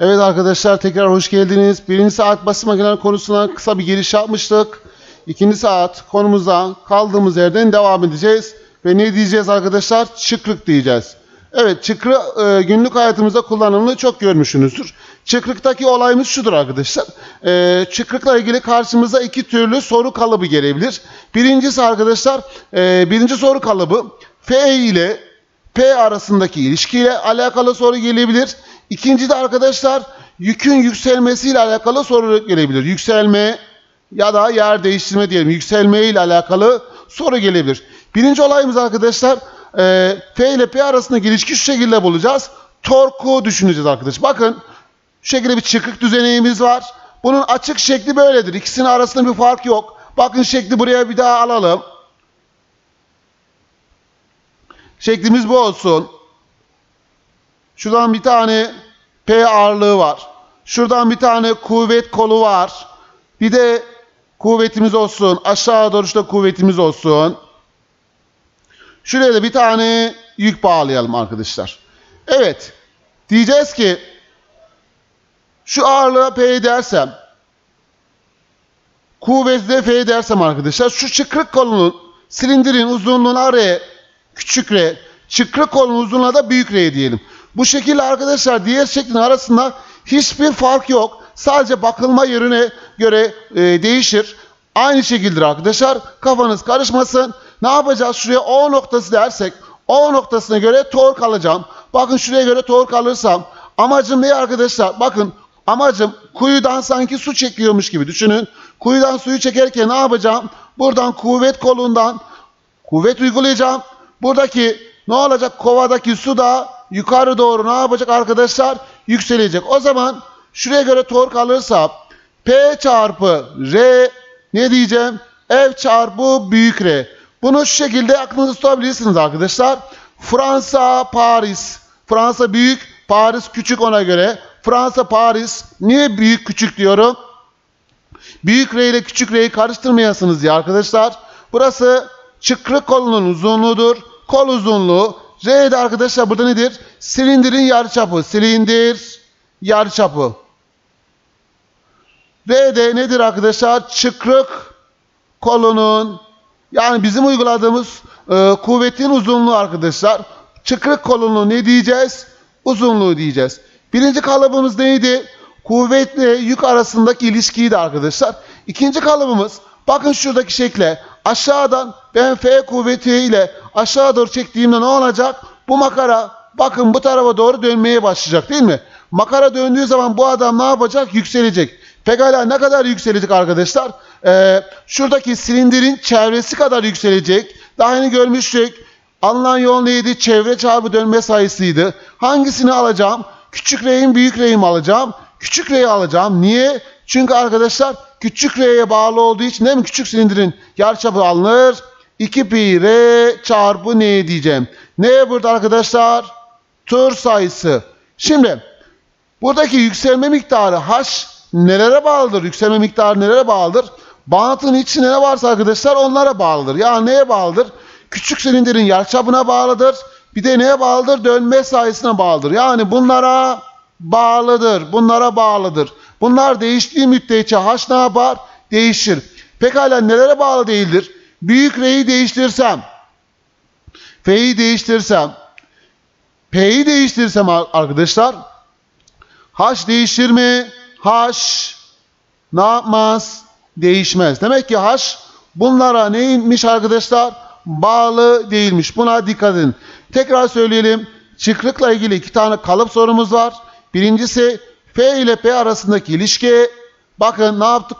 Evet arkadaşlar tekrar hoş geldiniz. Birinci saat basit makineler konusuna kısa bir giriş yapmıştık. İkinci saat konumuza kaldığımız yerden devam edeceğiz. Ve ne diyeceğiz arkadaşlar? Çıkrık diyeceğiz. Evet çıkrı e, günlük hayatımızda kullanımını çok görmüşsünüzdür. Çıkrıktaki olayımız şudur arkadaşlar. E, çıkrıkla ilgili karşımıza iki türlü soru kalıbı gelebilir. Birincisi arkadaşlar e, birinci soru kalıbı F ile P arasındaki ilişkiyle alakalı soru gelebilir. İkinci de arkadaşlar yükün yükselmesiyle alakalı soru gelebilir. Yükselme ya da yer değiştirme diyelim. Yükselme ile alakalı soru gelebilir. Birinci olayımız arkadaşlar e, F ile P arasındaki ilişki şu şekilde bulacağız. Torku düşüneceğiz arkadaşlar. Bakın şu şekilde bir çıkık düzeneğimiz var. Bunun açık şekli böyledir. İkisinin arasında bir fark yok. Bakın şekli buraya bir daha alalım. Şeklimiz bu olsun. Şuradan bir tane P ağırlığı var. Şuradan bir tane kuvvet kolu var. Bir de kuvvetimiz olsun. Aşağı doğru da kuvvetimiz olsun. Şuraya da bir tane yük bağlayalım arkadaşlar. Evet. Diyeceğiz ki şu ağırlığa P dersem kuvveti de F dersem arkadaşlar şu çıkrık kolunun silindirin uzunluğunu araya küçük R, çıkrık kolunun uzunluğuna da büyük R diyelim. Bu şekilde arkadaşlar diğer şeklin arasında hiçbir fark yok. Sadece bakılma yerine göre e, değişir. Aynı şekildir arkadaşlar. Kafanız karışmasın. Ne yapacağız? Şuraya O noktası dersek O noktasına göre tork alacağım. Bakın şuraya göre tork alırsam amacım ne arkadaşlar? Bakın amacım kuyudan sanki su çekiyormuş gibi düşünün. Kuyudan suyu çekerken ne yapacağım? Buradan kuvvet kolundan kuvvet uygulayacağım. Buradaki ne olacak? Kovadaki su da yukarı doğru ne yapacak arkadaşlar? Yükselecek. O zaman şuraya göre tork alırsam P çarpı R ne diyeceğim? F çarpı büyük R. Bunu şu şekilde aklınızda tutabilirsiniz arkadaşlar. Fransa, Paris. Fransa büyük, Paris küçük ona göre. Fransa, Paris. Niye büyük küçük diyorum? Büyük R ile küçük R'yi karıştırmayasınız diye arkadaşlar. Burası çıkrık kolunun uzunluğudur. Kol uzunluğu. R de arkadaşlar burada nedir? Silindirin yarıçapı. Silindir yarıçapı. R de nedir arkadaşlar? Çıkrık kolunun yani bizim uyguladığımız e, kuvvetin uzunluğu arkadaşlar. Çıkrık kolunu ne diyeceğiz? Uzunluğu diyeceğiz. Birinci kalıbımız neydi? Kuvvetle yük arasındaki ilişkiydi arkadaşlar. İkinci kalıbımız bakın şuradaki şekle aşağıdan ben F kuvvetiyle aşağı doğru çektiğimde ne olacak? Bu makara bakın bu tarafa doğru dönmeye başlayacak değil mi? Makara döndüğü zaman bu adam ne yapacak? Yükselecek. Pekala ne kadar yükselecek arkadaşlar? Ee, şuradaki silindirin çevresi kadar yükselecek. Daha yeni görmüştük. Alınan yol neydi? Çevre çarpı dönme sayısıydı. Hangisini alacağım? Küçük r'yi büyük r'yi mi alacağım? Küçük r'yi alacağım. Niye? Çünkü arkadaşlar küçük r'ye bağlı olduğu için değil mi? Küçük silindirin yarıçapı alınır. 2 pi r çarpı ne diyeceğim? Ne burada arkadaşlar? Tur sayısı. Şimdi buradaki yükselme miktarı h nelere bağlıdır? Yükselme miktarı nelere bağlıdır? Bağıntının içinde ne varsa arkadaşlar onlara bağlıdır. Yani neye bağlıdır? Küçük silindirin yarıçapına bağlıdır. Bir de neye bağlıdır? Dönme sayısına bağlıdır. Yani bunlara bağlıdır. Bunlara bağlıdır. Bunlar değiştiği müddetçe h ne yapar? Değişir. Pekala nelere bağlı değildir? Büyük R'yi değiştirsem, F'yi değiştirsem, P'yi değiştirsem arkadaşlar, H değişir mi? H ne yapmaz? Değişmez. Demek ki H bunlara neymiş arkadaşlar? Bağlı değilmiş. Buna dikkat edin. Tekrar söyleyelim. Çıkrıkla ilgili iki tane kalıp sorumuz var. Birincisi F ile P arasındaki ilişki. Bakın ne yaptık?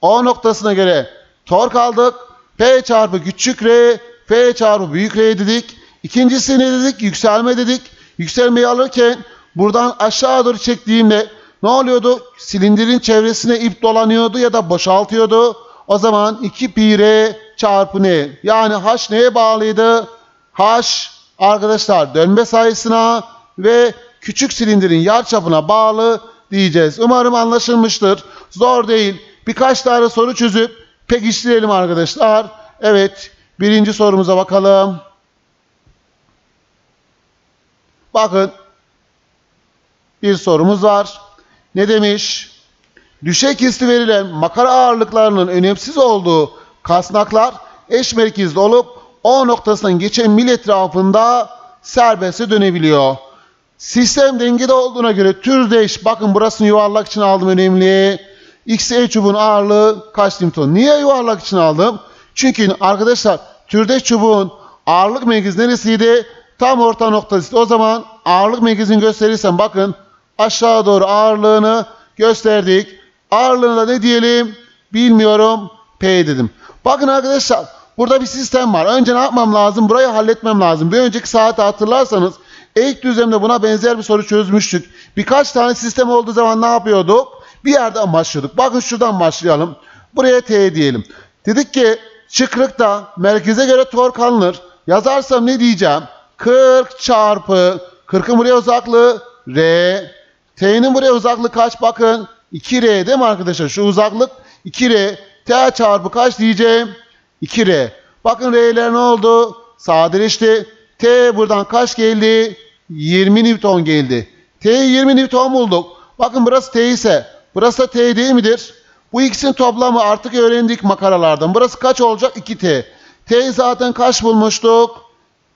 O noktasına göre tork aldık. P çarpı küçük R, F çarpı büyük R dedik. İkincisi ne dedik? Yükselme dedik. Yükselmeyi alırken buradan aşağı doğru çektiğimde ne oluyordu? Silindirin çevresine ip dolanıyordu ya da boşaltıyordu. O zaman 2 pi r çarpı ne? Yani h neye bağlıydı? H arkadaşlar dönme sayısına ve küçük silindirin yarıçapına bağlı diyeceğiz. Umarım anlaşılmıştır. Zor değil. Birkaç tane soru çözüp pekiştirelim arkadaşlar. Evet birinci sorumuza bakalım. Bakın bir sorumuz var. ne demiş? Düşey kesti verilen makara ağırlıklarının önemsiz olduğu kasnaklar eş merkezli olup O noktasından geçen mil etrafında serbestçe dönebiliyor. Sistem dengede olduğuna göre türdeş, bakın burasını yuvarlak için aldım önemli. XE çubuğun ağırlığı kaç Newton? Niye yuvarlak için aldım? Çünkü arkadaşlar türdeş çubuğun ağırlık merkezi neresiydi? Tam orta noktası. O zaman ağırlık merkezini gösterirsem bakın aşağı doğru ağırlığını gösterdik. Ağırlığına da ne diyelim? Bilmiyorum. P dedim. Bakın arkadaşlar burada bir sistem var. Önce ne yapmam lazım? Burayı halletmem lazım. Bir önceki saate hatırlarsanız ilk düzlemde buna benzer bir soru çözmüştük. Birkaç tane sistem olduğu zaman ne yapıyorduk? Bir yerden başlıyorduk. Bakın şuradan başlayalım. Buraya T diyelim. Dedik ki çıkrıkta merkeze göre tork alınır. Yazarsam ne diyeceğim? 40 çarpı 40'ın buraya uzaklığı R. T'nin buraya uzaklığı kaç? Bakın 2R değil mi arkadaşlar? Şu uzaklık 2R. T çarpı kaç diyeceğim? 2R. Bakın R'ler ne oldu? Sadeleşti. T buradan kaç geldi? 20 Newton geldi. T'yi 20 Newton bulduk. Bakın burası T ise burası da T değil midir? Bu ikisinin toplamı artık öğrendik makaralardan. Burası kaç olacak? 2T. T'yi zaten kaç bulmuştuk?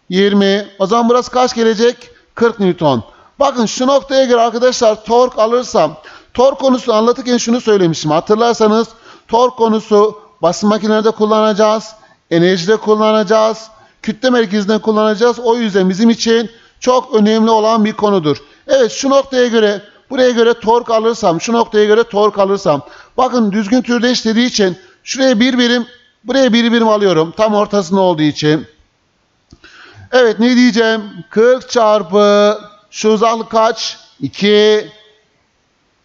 20. O zaman burası kaç gelecek? 40 Newton. Bakın şu noktaya göre arkadaşlar tork alırsam tork konusunu anlatırken şunu söylemiştim. Hatırlarsanız tork konusu basın makinelerinde kullanacağız. Enerjide kullanacağız. Kütle merkezinde kullanacağız. O yüzden bizim için çok önemli olan bir konudur. Evet şu noktaya göre buraya göre tork alırsam şu noktaya göre tork alırsam bakın düzgün türde işlediği için şuraya bir birim buraya bir birim alıyorum. Tam ortasında olduğu için. Evet ne diyeceğim? 40 çarpı şu uzaklık kaç? 2.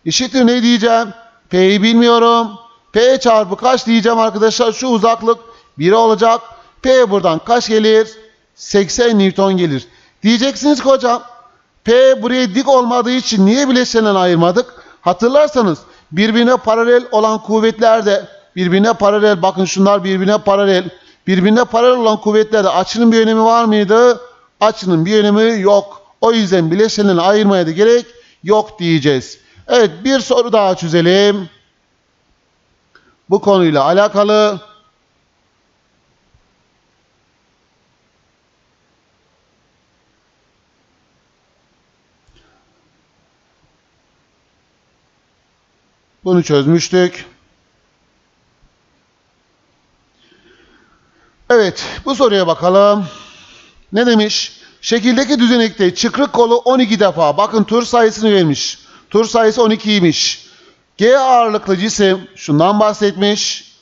Eşittir ne diyeceğim? P'yi bilmiyorum. P çarpı kaç diyeceğim arkadaşlar? Şu uzaklık 1 olacak. P buradan kaç gelir? 80 Newton gelir. Diyeceksiniz ki hocam P buraya dik olmadığı için niye bileşenlerden ayırmadık? Hatırlarsanız birbirine paralel olan kuvvetlerde birbirine paralel bakın şunlar birbirine paralel birbirine paralel olan kuvvetlerde açının bir önemi var mıydı? Açının bir önemi yok. O yüzden bileşenlerini ayırmaya da gerek yok diyeceğiz. Evet bir soru daha çözelim. Bu konuyla alakalı. Bunu çözmüştük. Evet, bu soruya bakalım. Ne demiş? Şekildeki düzenekte çıkrık kolu 12 defa. Bakın tur sayısını vermiş. Tur sayısı 12'ymiş. G ağırlıklı cisim şundan bahsetmiş.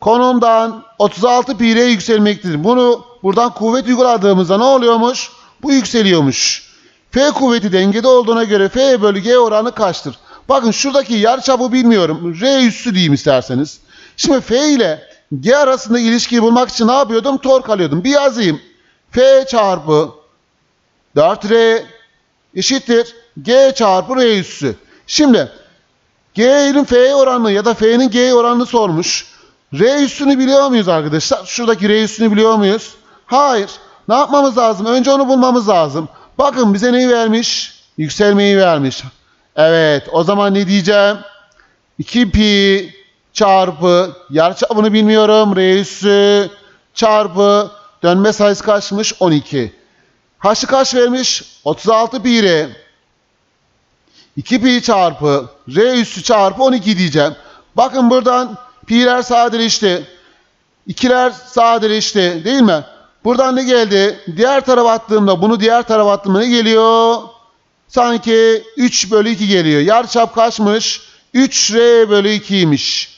Konumdan 36 pi r yükselmektedir. Bunu buradan kuvvet uyguladığımızda ne oluyormuş? Bu yükseliyormuş. F kuvveti dengede olduğuna göre F bölü G oranı kaçtır? Bakın şuradaki yarıçapı bilmiyorum. R üssü diyeyim isterseniz. Şimdi F ile G arasında ilişkiyi bulmak için ne yapıyordum? Tork alıyordum. Bir yazayım. F çarpı 4R eşittir G çarpı R üssü. Şimdi G'nin F'ye oranını ya da F'nin G'ye oranını sormuş. R üssünü biliyor muyuz arkadaşlar? Şuradaki R üssünü biliyor muyuz? Hayır. Ne yapmamız lazım? Önce onu bulmamız lazım. Bakın bize neyi vermiş? Yükselmeyi vermiş. Evet. O zaman ne diyeceğim? 2 pi çarpı yarıçapını bilmiyorum. R üssü çarpı dönme sayısı kaçmış? 12. H'ı kaç vermiş? 36 pi R. 2 pi çarpı R üssü çarpı 12 diyeceğim. Bakın buradan pi'ler sadeleşti. İkiler sadeleşti değil mi? Buradan ne geldi? Diğer tarafa attığımda bunu diğer tarafa attığımda ne geliyor? Sanki 3 bölü 2 geliyor. Yarıçap kaçmış? 3R bölü 2'ymiş.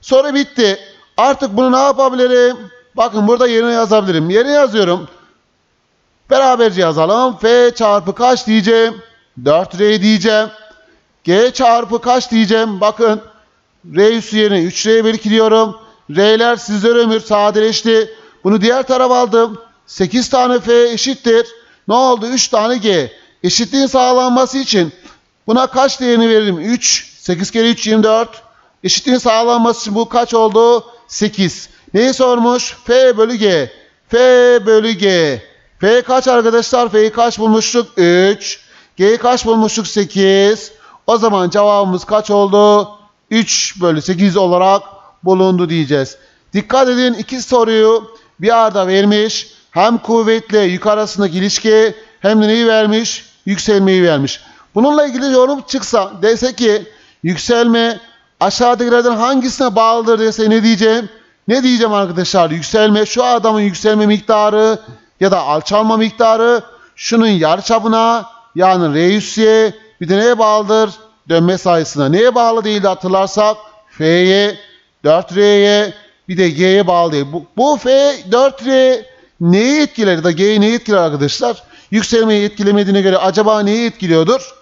Soru bitti. Artık bunu ne yapabilirim? Bakın burada yerine yazabilirim. Yerine yazıyorum. Beraberce yazalım. F çarpı kaç diyeceğim? 4R diyeceğim. G çarpı kaç diyeceğim? Bakın. R üssü yerine 3R bölü 2 diyorum. R'ler sizlere ömür sadeleşti. Bunu diğer tarafa aldım. 8 tane F eşittir. Ne oldu? 3 tane G. Eşitliğin sağlanması için buna kaç değerini veririm? 3. 8 kere 3 24. Eşitliğin sağlanması için bu kaç oldu? 8. Neyi sormuş? F bölü G. F bölü G. F kaç arkadaşlar? F'yi kaç bulmuştuk? 3. G'yi kaç bulmuştuk? 8. O zaman cevabımız kaç oldu? 3 bölü 8 olarak bulundu diyeceğiz. Dikkat edin iki soruyu bir arada vermiş. Hem kuvvetle yük arasındaki ilişki hem de neyi vermiş? Yükselmeyi vermiş. Bununla ilgili yorum çıksa dese ki yükselme aşağıdakilerden hangisine bağlıdır dese ne diyeceğim? Ne diyeceğim arkadaşlar? Yükselme şu adamın yükselme miktarı ya da alçalma miktarı şunun yarıçapına yani R bir de neye bağlıdır? Dönme sayısına. Neye bağlı değildi hatırlarsak? F'ye, 4R'ye bir de G'ye bağlı değil. Bu, bu F, 4R neyi etkiler ya da G'yi neyi etkiler arkadaşlar? Yükselmeyi etkilemediğine göre acaba neyi etkiliyordur?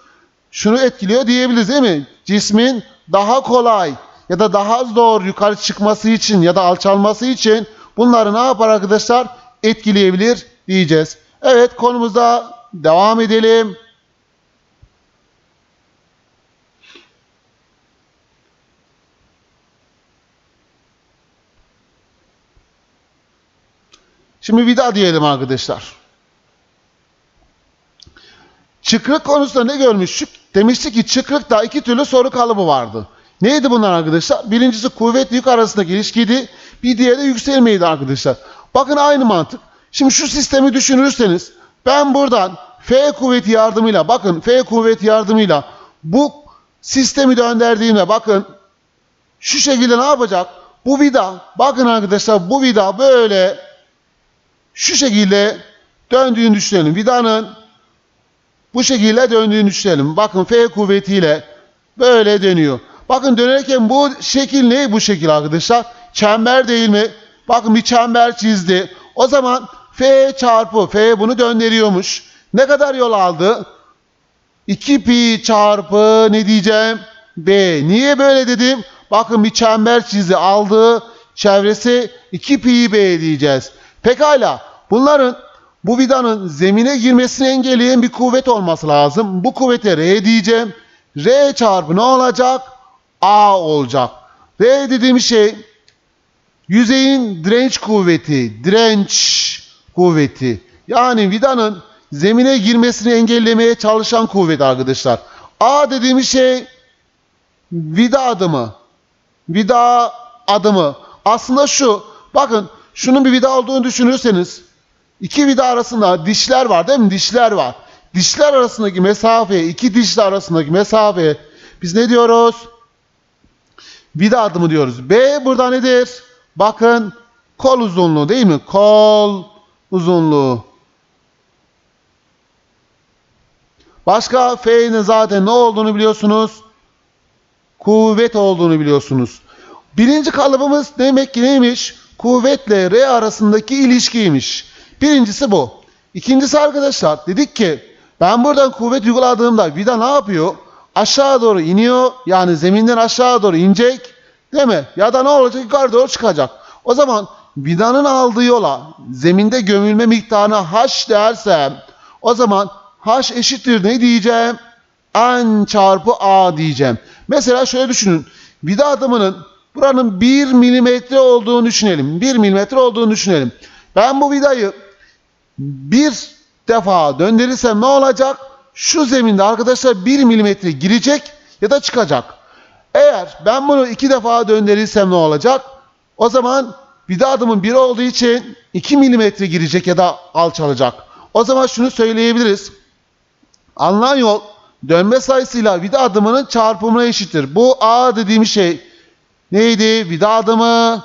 Şunu etkiliyor diyebiliriz değil mi? Cismin daha kolay ya da daha zor yukarı çıkması için ya da alçalması için bunları ne yapar arkadaşlar? Etkileyebilir diyeceğiz. Evet konumuza devam edelim. Şimdi daha diyelim arkadaşlar. Çıkrık konusunda ne görmüştük? Demiştik ki çıkrıkta iki türlü soru kalıbı vardı. Neydi bunlar arkadaşlar? Birincisi kuvvet yük arasındaki ilişkiydi. Bir diğeri de yükselmeydi arkadaşlar. Bakın aynı mantık. Şimdi şu sistemi düşünürseniz ben buradan F kuvveti yardımıyla bakın F kuvveti yardımıyla bu sistemi döndürdüğümde bakın şu şekilde ne yapacak? Bu vida bakın arkadaşlar bu vida böyle şu şekilde döndüğünü düşünelim. Vidanın bu şekilde döndüğünü düşünelim. Bakın F kuvvetiyle böyle dönüyor. Bakın dönerken bu şekil ne bu şekil arkadaşlar? Çember değil mi? Bakın bir çember çizdi. O zaman F çarpı F bunu döndürüyormuş. Ne kadar yol aldı? 2 pi çarpı ne diyeceğim? B. Niye böyle dedim? Bakın bir çember çizdi aldı. Çevresi 2 pi B diyeceğiz. Pekala bunların bu vidanın zemine girmesini engelleyen bir kuvvet olması lazım. Bu kuvvete R diyeceğim. R çarpı ne olacak? A olacak. R dediğim şey yüzeyin direnç kuvveti, direnç kuvveti. Yani vidanın zemine girmesini engellemeye çalışan kuvvet arkadaşlar. A dediğimiz şey vida adımı. Vida adımı. Aslında şu. Bakın şunun bir vida olduğunu düşünürseniz iki vida arasında dişler var değil mi? Dişler var. Dişler arasındaki mesafe, iki dişler arasındaki mesafe biz ne diyoruz? Vida adımı diyoruz. B burada nedir? Bakın kol uzunluğu değil mi? Kol uzunluğu. Başka F'nin zaten ne olduğunu biliyorsunuz? Kuvvet olduğunu biliyorsunuz. Birinci kalıbımız demek ki neymiş? Kuvvetle R arasındaki ilişkiymiş. Birincisi bu. İkincisi arkadaşlar dedik ki ben buradan kuvvet uyguladığımda vida ne yapıyor? Aşağı doğru iniyor. Yani zeminden aşağı doğru inecek. Değil mi? Ya da ne olacak? Yukarı doğru çıkacak. O zaman vidanın aldığı yola zeminde gömülme miktarına H dersem o zaman H eşittir ne diyeceğim? N çarpı A diyeceğim. Mesela şöyle düşünün. Vida adımının buranın 1 milimetre olduğunu düşünelim. 1 milimetre olduğunu düşünelim. Ben bu vidayı bir defa döndürürsem ne olacak? Şu zeminde arkadaşlar 1 milimetre girecek ya da çıkacak. Eğer ben bunu iki defa döndürürsem ne olacak? O zaman vida adımın 1 olduğu için 2 milimetre girecek ya da alçalacak. O zaman şunu söyleyebiliriz. Alınan yol dönme sayısıyla vida adımının çarpımına eşittir. Bu A dediğim şey neydi? Vida adımı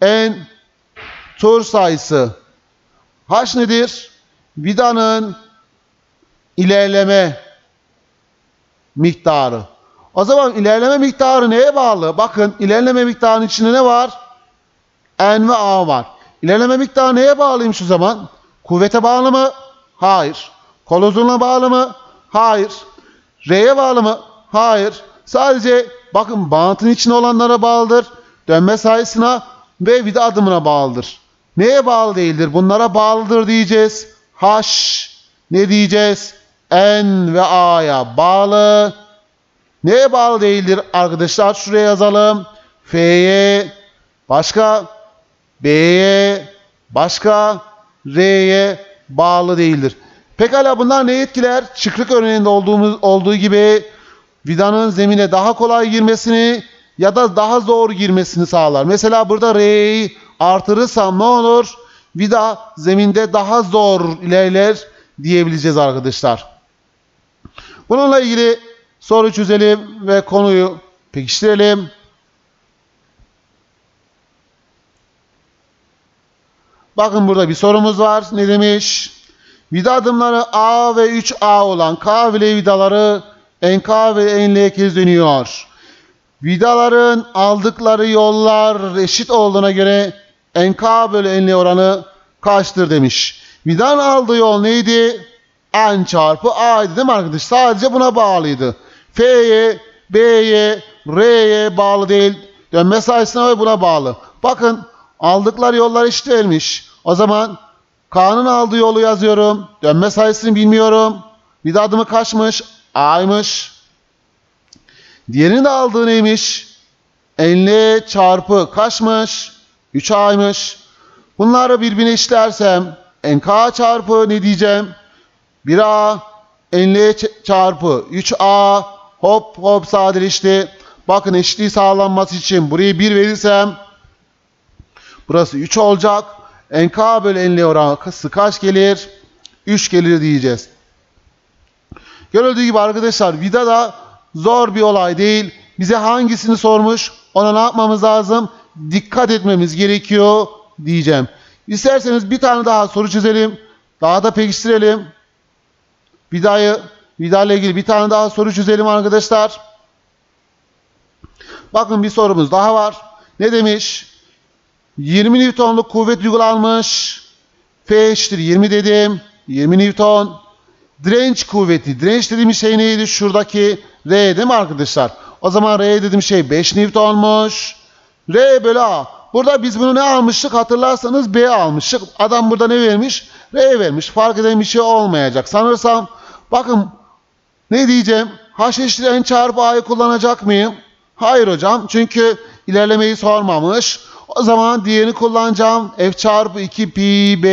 en tur sayısı. H nedir? Vidanın ilerleme miktarı. O zaman ilerleme miktarı neye bağlı? Bakın ilerleme miktarının içinde ne var? N ve A var. İlerleme miktarı neye bağlıymış o zaman? Kuvvete bağlı mı? Hayır. Kol uzunluğuna bağlı mı? Hayır. R'ye bağlı mı? Hayır. Sadece bakın bantın içinde olanlara bağlıdır. Dönme sayısına ve vida adımına bağlıdır. Neye bağlı değildir? Bunlara bağlıdır diyeceğiz. H ne diyeceğiz? N ve A'ya bağlı. Neye bağlı değildir arkadaşlar? Şuraya yazalım. F'ye, başka B'ye, başka R'ye bağlı değildir. Pekala bunlar ne etkiler? Çıkrık örneğinde olduğumuz olduğu gibi vidanın zemine daha kolay girmesini ya da daha zor girmesini sağlar. Mesela burada R'yi artırırsam ne olur? Vida zeminde daha zor ilerler diyebileceğiz arkadaşlar. Bununla ilgili soru çözelim ve konuyu pekiştirelim. Bakın burada bir sorumuz var. Ne demiş? Vida adımları A ve 3A olan K ve L vidaları NK ve NL kez dönüyor. Vidaların aldıkları yollar eşit olduğuna göre NK bölü NL oranı kaçtır demiş. Vidanın aldığı yol neydi? N çarpı A'ydı değil mi arkadaş? Sadece buna bağlıydı. F'ye, B'ye, R'ye bağlı değil. Dönme sayısına ve buna bağlı. Bakın aldıkları yollar eşit vermiş. O zaman K'nın aldığı yolu yazıyorum. Dönme sayısını bilmiyorum. Vida adımı kaçmış? A'ymış. Diğerinin de aldığı neymiş? 50 çarpı kaçmış? 3A'ymış. Bunları birbirine eşitlersem NK çarpı ne diyeceğim? 1A 50 ç- çarpı 3A hop hop sadeleşti. Bakın eşitliği sağlanması için burayı 1 verirsem burası 3 olacak. NK bölü 50 oranı kaç gelir? 3 gelir diyeceğiz. Görüldüğü gibi arkadaşlar vida da zor bir olay değil. Bize hangisini sormuş? Ona ne yapmamız lazım? Dikkat etmemiz gerekiyor diyeceğim. İsterseniz bir tane daha soru çözelim. Daha da pekiştirelim. Vidayı, vida ile ilgili bir tane daha soru çözelim arkadaşlar. Bakın bir sorumuz daha var. Ne demiş? 20 Newton'luk kuvvet uygulanmış. F eşittir 20 dedim. 20 Newton. Direnç kuvveti. Direnç dediğimiz şey neydi? Şuradaki R değil mi arkadaşlar? O zaman R dediğim şey 5 Newton'muş. R bölü A. Burada biz bunu ne almıştık? Hatırlarsanız B almıştık. Adam burada ne vermiş? R vermiş. Fark eden bir şey olmayacak. Sanırsam bakın ne diyeceğim? H eşittir çarpı A'yı kullanacak mıyım? Hayır hocam. Çünkü ilerlemeyi sormamış. O zaman diğerini kullanacağım. F çarpı 2 pi B.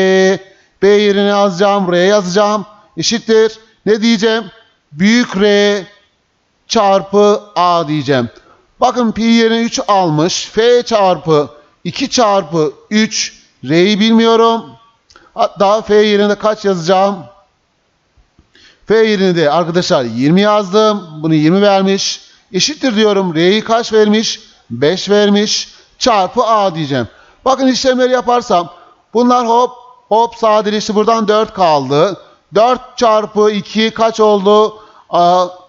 B yerine yazacağım. R yazacağım. Eşittir. Ne diyeceğim? Büyük R çarpı A diyeceğim. Bakın pi yerine 3 almış. F çarpı 2 çarpı 3. R'yi bilmiyorum. Hatta F yerine kaç yazacağım? F yerine de arkadaşlar 20 yazdım. Bunu 20 vermiş. Eşittir diyorum. R'yi kaç vermiş? 5 vermiş. Çarpı A diyeceğim. Bakın işlemleri yaparsam bunlar hop hop sadeleşti. Buradan 4 kaldı. 4 çarpı 2 kaç oldu?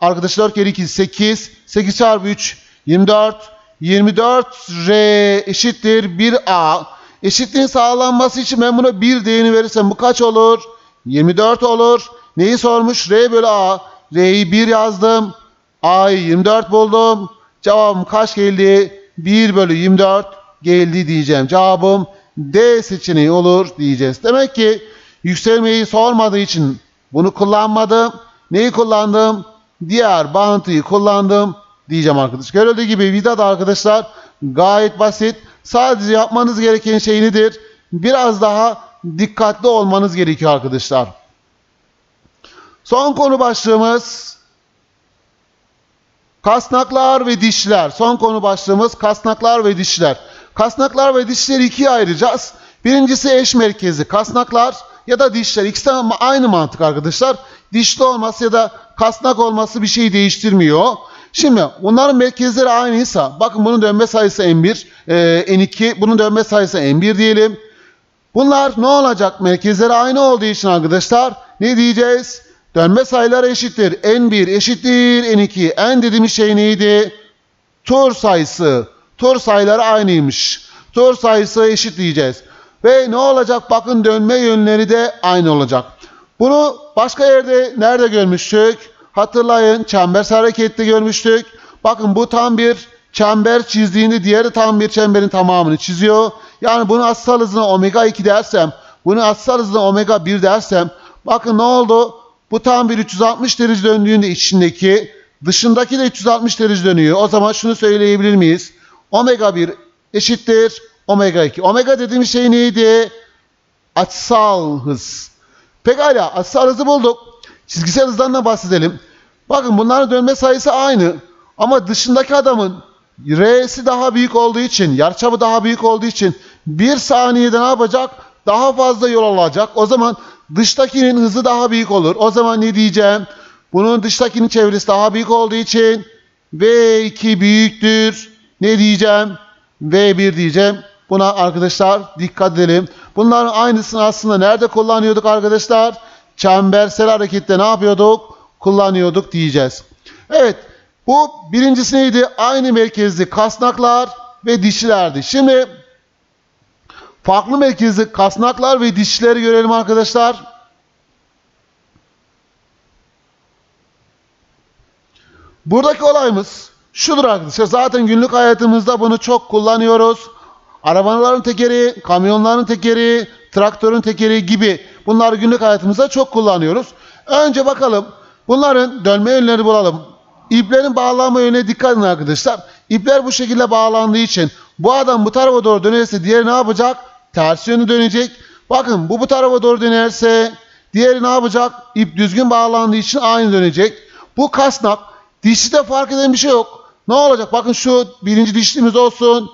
Arkadaşlar 4 kere 2 8. 8 çarpı 3 24. 24 R eşittir 1A. Eşitliğin sağlanması için ben buna 1 değerini verirsem bu kaç olur? 24 olur. Neyi sormuş? R bölü A. R'yi 1 yazdım. A'yı 24 buldum. Cevabım kaç geldi? 1 bölü 24 geldi diyeceğim. Cevabım D seçeneği olur diyeceğiz. Demek ki yükselmeyi sormadığı için bunu kullanmadım. Neyi kullandım? Diğer bağıntıyı kullandım diyeceğim arkadaş. Görüldüğü gibi vida da arkadaşlar gayet basit. Sadece yapmanız gereken şey nedir? Biraz daha dikkatli olmanız gerekiyor arkadaşlar. Son konu başlığımız kasnaklar ve dişler. Son konu başlığımız kasnaklar ve dişler. Kasnaklar ve dişleri ikiye ayıracağız. Birincisi eş merkezi kasnaklar ya da dişler. İkisi de aynı mantık arkadaşlar. Dişli olması ya da kasnak olması bir şey değiştirmiyor. Şimdi bunların merkezleri aynıysa bakın bunun dönme sayısı n1, e, n2, bunun dönme sayısı n1 diyelim. Bunlar ne olacak? Merkezleri aynı olduğu için arkadaşlar ne diyeceğiz? Dönme sayıları eşittir. N1 eşittir N2. N dediğimiz şey neydi? Tur sayısı. Tur sayıları aynıymış. Tur sayısı eşit diyeceğiz. Ve ne olacak? Bakın dönme yönleri de aynı olacak. Bunu başka yerde nerede görmüştük? Hatırlayın çember harekette görmüştük. Bakın bu tam bir çember çizdiğinde diğeri tam bir çemberin tamamını çiziyor. Yani bunu asal hızına omega 2 dersem, bunu asal hızına omega 1 dersem bakın ne oldu? Bu tam bir 360 derece döndüğünde içindeki, dışındaki de 360 derece dönüyor. O zaman şunu söyleyebilir miyiz? Omega 1 eşittir omega 2. Omega dediğimiz şey neydi? Açısal hız. Pekala açısal hızı bulduk. Çizgisel hızdan da bahsedelim. Bakın bunların dönme sayısı aynı. Ama dışındaki adamın R'si daha büyük olduğu için, yarıçapı daha büyük olduğu için bir saniyede ne yapacak? Daha fazla yol alacak. O zaman dıştakinin hızı daha büyük olur. O zaman ne diyeceğim? Bunun dıştakinin çevresi daha büyük olduğu için V2 büyüktür. Ne diyeceğim? V1 diyeceğim. Buna arkadaşlar dikkat edelim. Bunların aynısını aslında nerede kullanıyorduk arkadaşlar? Çembersel harekette ne yapıyorduk? Kullanıyorduk diyeceğiz. Evet. Bu birincisi neydi? Aynı merkezli kasnaklar ve dişilerdi. Şimdi farklı merkezli kasnaklar ve dişileri görelim arkadaşlar. Buradaki olayımız şudur arkadaşlar. Zaten günlük hayatımızda bunu çok kullanıyoruz. Arabaların tekeri, kamyonların tekeri, traktörün tekeri gibi bunları günlük hayatımızda çok kullanıyoruz. Önce bakalım bunların dönme yönlerini bulalım. İplerin bağlanma yönüne dikkat edin arkadaşlar. İpler bu şekilde bağlandığı için bu adam bu tarafa doğru dönerse diğeri ne yapacak? Ters yönü dönecek. Bakın bu bu tarafa doğru dönerse diğeri ne yapacak? İp düzgün bağlandığı için aynı dönecek. Bu kasnak dişide fark eden bir şey yok. Ne olacak? Bakın şu birinci dişlimiz olsun.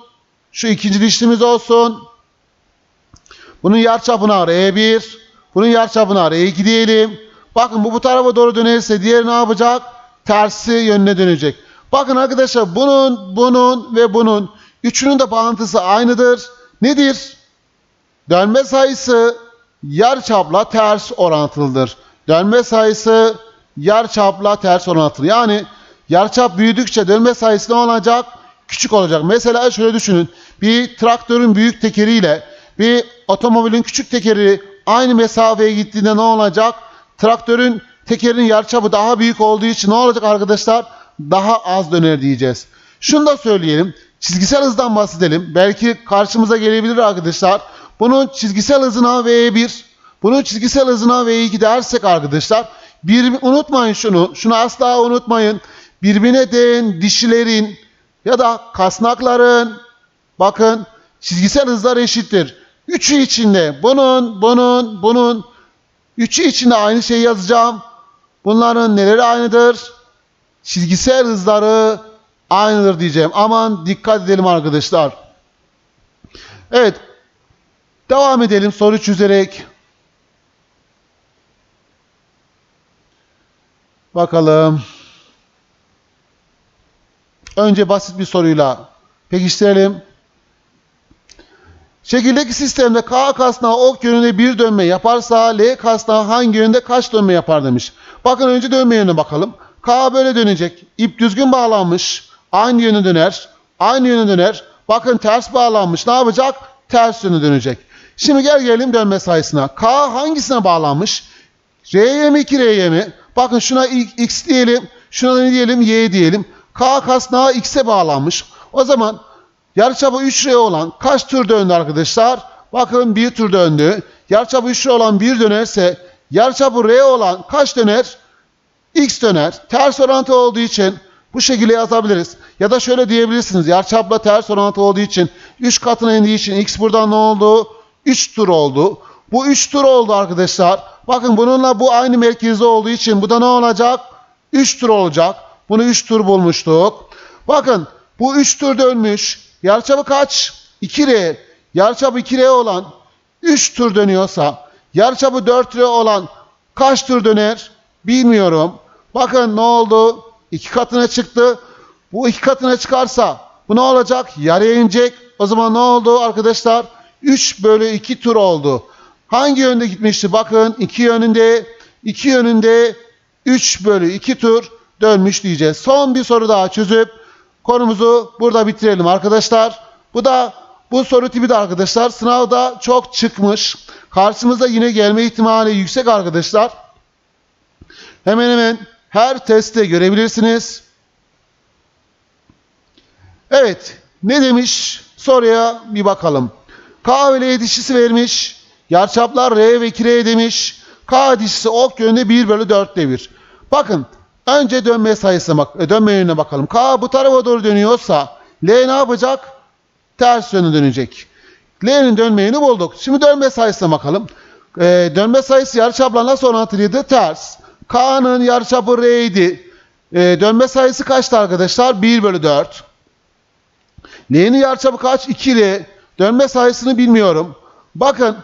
Şu ikinci dişlimiz olsun. Bunun yarçapına R1. Bunun yarçapına R2 diyelim. Bakın bu bu tarafa doğru dönerse diğeri ne yapacak? Tersi yönüne dönecek. Bakın arkadaşlar bunun, bunun ve bunun üçünün de bağıntısı aynıdır. Nedir? Dönme sayısı yarçapla ters orantılıdır. Dönme sayısı yarçapla ters orantılı. Yani yarçap büyüdükçe dönme sayısı ne olacak? Küçük olacak. Mesela şöyle düşünün. Bir traktörün büyük tekeriyle bir otomobilin küçük tekeri aynı mesafeye gittiğinde ne olacak? Traktörün tekerinin yarıçapı daha büyük olduğu için ne olacak arkadaşlar? Daha az döner diyeceğiz. Şunu da söyleyelim. Çizgisel hızdan bahsedelim. Belki karşımıza gelebilir arkadaşlar. Bunun çizgisel hızına V1, bunun çizgisel hızına V2 dersek arkadaşlar. Bir, unutmayın şunu. Şunu asla unutmayın. Birbirine değen dişilerin ya da kasnakların bakın çizgisel hızlar eşittir. Üçü içinde bunun, bunun, bunun üçü içinde aynı şeyi yazacağım. Bunların neleri aynıdır? Çizgisel hızları aynıdır diyeceğim. Aman dikkat edelim arkadaşlar. Evet. Devam edelim soru çözerek. Bakalım. Önce basit bir soruyla pekiştirelim. Şekildeki sistemde K kasnağı ok yönünde bir dönme yaparsa L kasnağı hangi yönde kaç dönme yapar demiş. Bakın önce dönme yönüne bakalım. K böyle dönecek. İp düzgün bağlanmış. Aynı yöne döner. Aynı yöne döner. Bakın ters bağlanmış. Ne yapacak? Ters yöne dönecek. Şimdi gel gelelim dönme sayısına. K hangisine bağlanmış? R'ye mi 2R'ye mi? Bakın şuna X diyelim. Şuna ne diyelim? Y diyelim. K kasnağı X'e bağlanmış. O zaman yarıçapı 3R olan kaç tur döndü arkadaşlar? Bakın bir tur döndü. Yarıçapı 3R olan bir dönerse yarıçapı R olan kaç döner? X döner. Ters orantı olduğu için bu şekilde yazabiliriz. Ya da şöyle diyebilirsiniz. Yarıçapla ters orantı olduğu için 3 katına indiği için X buradan ne oldu? 3 tur oldu. Bu 3 tur oldu arkadaşlar. Bakın bununla bu aynı merkezde olduğu için bu da ne olacak? 3 tur olacak. Bunu 3 tur bulmuştuk. Bakın bu 3 tur dönmüş. Yarıçapı kaç? 2R. Yarıçapı 2R olan 3 tur dönüyorsa yarıçapı 4R olan kaç tur döner? Bilmiyorum. Bakın ne oldu? 2 katına çıktı. Bu 2 katına çıkarsa bu ne olacak? Yarıya inecek. O zaman ne oldu arkadaşlar? 3 bölü 2 tur oldu. Hangi yönde gitmişti? Bakın 2 yönünde 2 yönünde 3 bölü 2 tur dönmüş diyeceğiz. Son bir soru daha çözüp konumuzu burada bitirelim arkadaşlar. Bu da bu soru tipi de arkadaşlar sınavda çok çıkmış. Karşımıza yine gelme ihtimali yüksek arkadaşlar. Hemen hemen her testte görebilirsiniz. Evet ne demiş soruya bir bakalım. K ve L dişisi vermiş. Yarçaplar R ve 2R demiş. K dişisi ok yönünde 1 bölü 4 devir. Bakın önce dönme sayısına bak, e, dönme yönüne bakalım. K bu tarafa doğru dönüyorsa L ne yapacak? Ters yöne dönecek. L'nin dönme yönü bulduk. Şimdi dönme sayısına bakalım. Ee, dönme sayısı yarıçapla nasıl orantılıydı? Ters. K'nın yarıçapı R idi. e, dönme sayısı kaçtı arkadaşlar? 1 bölü 4. L'nin yarıçapı kaç? 2 L. Dönme sayısını bilmiyorum. Bakın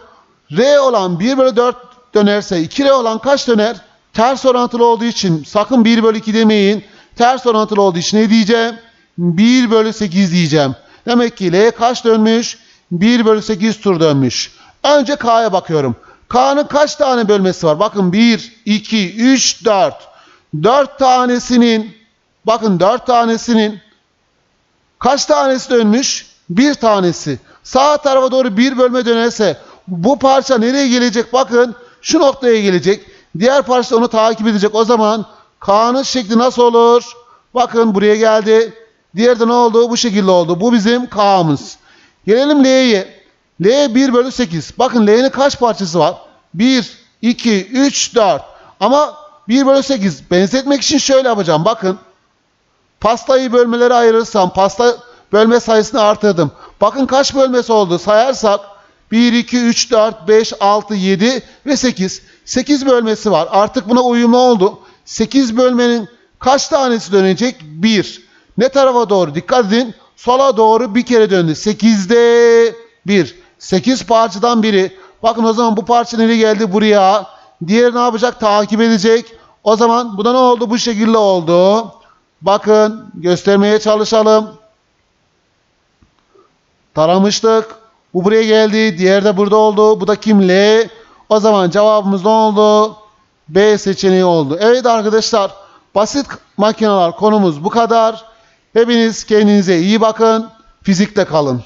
R olan 1 bölü 4 dönerse 2 R olan kaç döner? Ters orantılı olduğu için sakın 1 bölü 2 demeyin. Ters orantılı olduğu için ne diyeceğim? 1 bölü 8 diyeceğim. Demek ki L kaç dönmüş? 1 bölü 8 tur dönmüş. Önce K'ya bakıyorum. K'nın kaç tane bölmesi var? Bakın 1, 2, 3, 4. 4 tanesinin bakın 4 tanesinin kaç tanesi dönmüş? Bir tanesi. Sağ tarafa doğru bir bölme dönerse bu parça nereye gelecek? Bakın şu noktaya gelecek. Diğer parça onu takip edecek. O zaman K'nın şekli nasıl olur? Bakın buraya geldi. Diğerde ne oldu? Bu şekilde oldu. Bu bizim K'mız. Gelelim L'ye. L 1 bölü 8. Bakın L'nin kaç parçası var? 1, 2, 3, 4. Ama 1 bölü 8. Benzetmek için şöyle yapacağım. Bakın. Pastayı bölmelere ayırırsam pasta bölme sayısını artırdım. Bakın kaç bölmesi oldu sayarsak 1, 2, 3, 4, 5, 6, 7 ve 8. 8 bölmesi var. Artık buna uyumlu oldu. 8 bölmenin kaç tanesi dönecek? 1. Ne tarafa doğru? Dikkat edin. Sola doğru bir kere döndü. 8'de 1. 8 parçadan biri. Bakın o zaman bu parça nereye geldi? Buraya. Diğeri ne yapacak? Takip edecek. O zaman bu da ne oldu? Bu şekilde oldu. Bakın göstermeye çalışalım. Taramıştık. Bu buraya geldi. Diğer de burada oldu. Bu da kim? O zaman cevabımız ne oldu? B seçeneği oldu. Evet arkadaşlar. Basit makineler konumuz bu kadar. Hepiniz kendinize iyi bakın. Fizikte kalın.